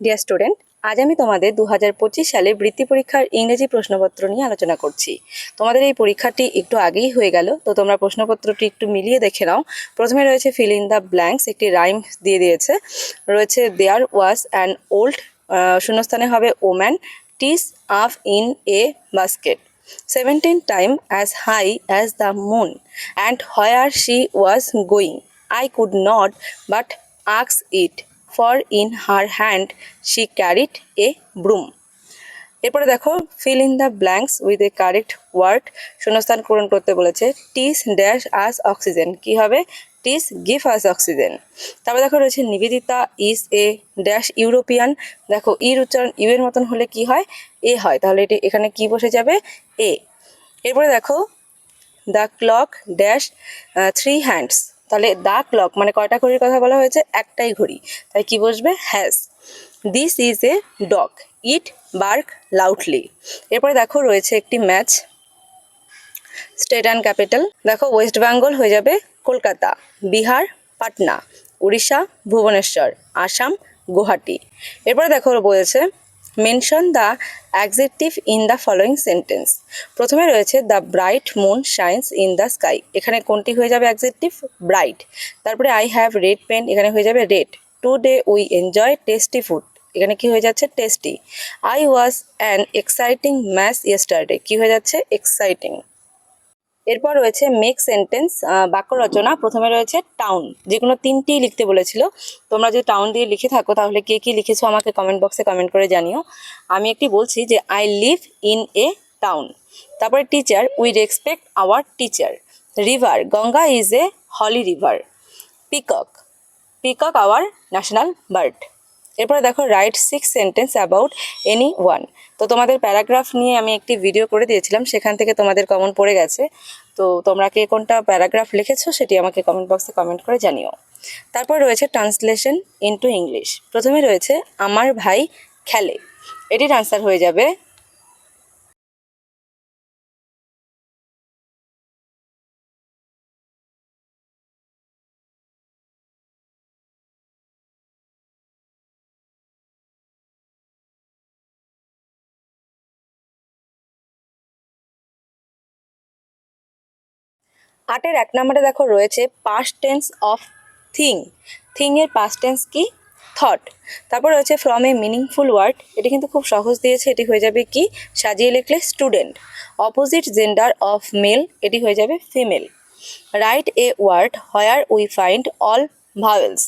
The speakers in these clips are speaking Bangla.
ডিয়ার স্টুডেন্ট আজ আমি তোমাদের দু হাজার পঁচিশ সালে বৃত্তি পরীক্ষার ইংরেজি প্রশ্নপত্র নিয়ে আলোচনা করছি। তোমাদের এই পরীক্ষাটি একটু আগেই হয়ে গেল, তো তোমরা প্রশ্নপত্রটি একটু মিলিয়ে দেখে নাও। প্রথমে রয়েছে ফিল ইন দ্য ব্ল্যাঙ্কস একটি রাইম দিয়ে দিয়েছে। রয়েছে দেয়ার ওয়াজ অ্যান ওল্ড শূন্যস্থানে হবে woman tossed up in a basket seventeen time as high as the moon and where she was going I could not but আক্স it for in her hand she carried a broom এরপরে দেখো fill in the blanks with a correct word শূন্যস্থান পূরণ করতে বলেছে টিস ড্যাশ আস অক্সিজেন কি হবে? টিস গিভ আস অক্সিজেন তারপরে দেখো, রয়েছে Nivedita is a dash European দেখো ইর উচ্চারণ ইউ এর মতন হলে কি হয়? এ হয়। তাহলে এটি এখানে কি বসে যাবে? এ এরপরে দেখো the clock dash three hands তাহলে দা ক্লক মানে কয়টা ঘড়ির কথা বলা হয়েছে? একটাই ঘড়ি। তাই কি বসবে? Has this is a dog it bark loudly এরপরে দেখো রয়েছে একটি ম্যাচ। স্টেট অ্যান্ড ক্যাপিটাল দেখো ওয়েস্ট বেঙ্গল হয়ে যাবে কলকাতা, বিহার, পাটনা, উড়িষ্যা, ভুবনেশ্বর, আসাম, গুয়াহাটি। এরপরে দেখো বলেছে mention the adjective in the following sentence প্রথমে রয়েছে the bright moon shines in the sky এখানে কোনটি হয়ে যাবে অ্যাকজেক্টিভ ব্রাইট তারপরে আই হ্যাভ রেড পেন এখানে হয়ে যাবে red today we enjoy tasty food এখানে কি হয়ে যাচ্ছে? Tasty I was an exciting match yesterday কি হয়ে যাচ্ছে? এক্সাইটিং এরপর রয়েছে মেক সেন্টেন্স বাক্য রচনা। প্রথমে রয়েছে টাউন যে কোনো তিনটি লিখতে বলেছিল। তোমরা যদি টাউন দিয়ে লিখে থাকো, তাহলে কে কী লিখেছো আমাকে কমেন্ট বক্সে কমেন্ট করে জানিও। আমি একটি বলছি যে I live in a town তারপরে teacher we respect our teacher river Ganga is a holy river peacock peacock our national bird এরপরে দেখো write six sentence about any one তো তোমাদের প্যারাগ্রাফ নিয়ে আমি একটি ভিডিও করে দিয়েছিলাম, সেখান থেকে তোমাদের কমন পড়ে গেছে। তো তোমরা কে কোনটা প্যারাগ্রাফ লিখেছো সেটি আমাকে কমেন্ট বক্সে কমেন্ট করে জানিও। তারপর রয়েছে ট্রান্সলেশন ইনটু ইংলিশ প্রথমে রয়েছে, আমার ভাই খেলে। এটির আনসার হয়ে যাবে আটের এক নম্বরে দেখো রয়েছে পাস্ট টেন্স অফ থিং থিংয়ের পাস্ট টেন্স কি? থট তারপর রয়েছে ফ্রম এ মিনিংফুল ওয়ার্ড এটি কিন্তু খুব সহজ দিয়েছে, এটি হয়ে যাবে কি? সাজিয়ে লিখলে student opposite gender of male এটি হয়ে যাবে female write a word where we find all vowels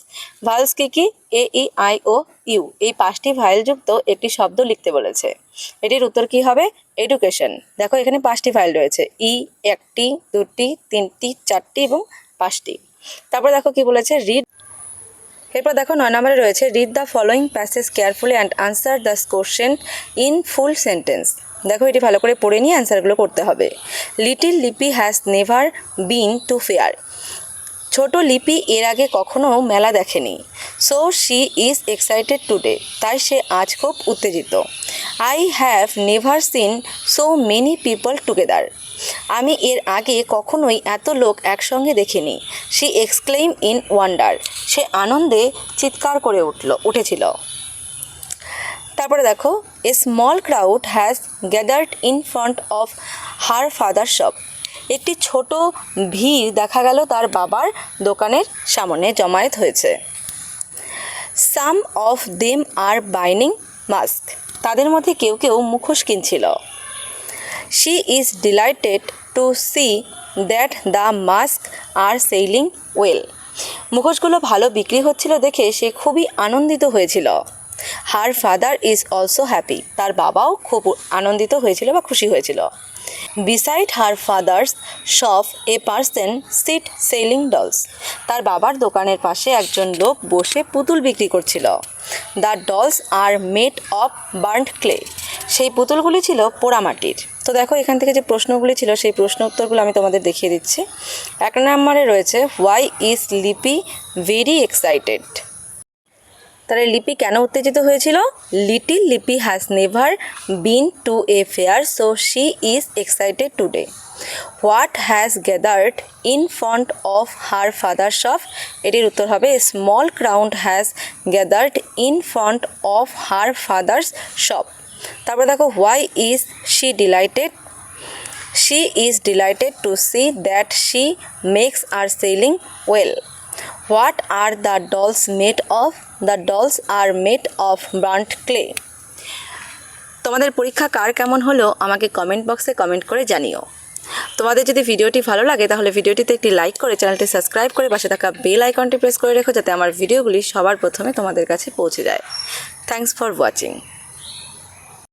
vowels কি কি? এ ই আই ও ইউ এই পাঁচটি ভাইলযুক্ত একটি শব্দ লিখতে বলেছে। এটির উত্তর কি হবে? এডুকেশন দেখো, এখানে পাঁচটি ফাইল রয়েছে। ই একটি, দুটি, তিনটি, চারটি এবং পাঁচটি। তারপর দেখো কি বলেছে? রিড এরপর দেখো, নয় নম্বরে রয়েছে read the following passage carefully and answer the question in full sentence দেখো, এটি ভালো করে পড়ে নিয়ে অ্যান্সারগুলো করতে হবে। Little Lipi has never been to fair ছোট লিপি এর আগে কখনো মেলা দেখেনি। So she is excited today তাই সে আজ খুব উত্তেজিত। I have never seen so many people together আমি এর আগে কখনোই এত লোক একসঙ্গে দেখিনি। শি এক্সক্লেইম ইন ওয়ান্ডার সে আনন্দে চিৎকার করে উঠল, উঠেছিল। তারপরে দেখো a small crowd has gathered in front of her father shop একটি ছোট ভিড় দেখা গেল তার বাবার দোকানের সামনে জমায়েত হয়েছে। Some of them are buying mask তাদের মধ্যে কেউ কেউ মুখোশ কিনছিল। She is delighted to see that the mask are selling well মুখোশগুলো ভালো বিক্রি হচ্ছিল দেখে সে খুবই আনন্দিত হয়েছিল। Her father is also happy তার বাবাও খুব আনন্দিত হয়েছিল বা খুশি হয়েছিল। Beside her father's shop a person sit selling dolls তার বাবার দোকানের পাশে একজন লোক বসে পুতুল বিক্রি করছিল। The dolls are made of burnt clay সেই পুতুলগুলি ছিল পোড়ামাটির তো দেখো, এখান থেকে যে প্রশ্নগুলি ছিল, সেই প্রশ্ন উত্তরগুলো আমি তোমাদের দেখিয়ে দিচ্ছি। এক নম্বরে রয়েছে why is Lipi very excited তাহলে লিপি কেন উত্তেজিত হয়েছিল? Little Lipi has never been to a fair so she is excited today what has gathered in front of her father shop এটির উত্তর হবে small crowd has gathered in front of her father's shop তারপরে দেখো why is she delighted She is delighted to see that she makes are sailing well. What are the dolls made of? The dolls are made of burnt clay. তোমাদের পরীক্ষা কার কেমন হলো, আমাকে কমেন্ট বক্সে কমেন্ট করে জানিও। তোমাদের যদি ভিডিওটি ভালো লাগে, তাহলে ভিডিওটিতে একটি লাইক করে চ্যানেলটি সাবস্ক্রাইব করে পাশে থাকা বেল আইকনটি প্রেস করে রেখো, যাতে আমার ভিডিওগুলি সবার প্রথমে তোমাদের কাছে পৌঁছে যায়। Thanks for watching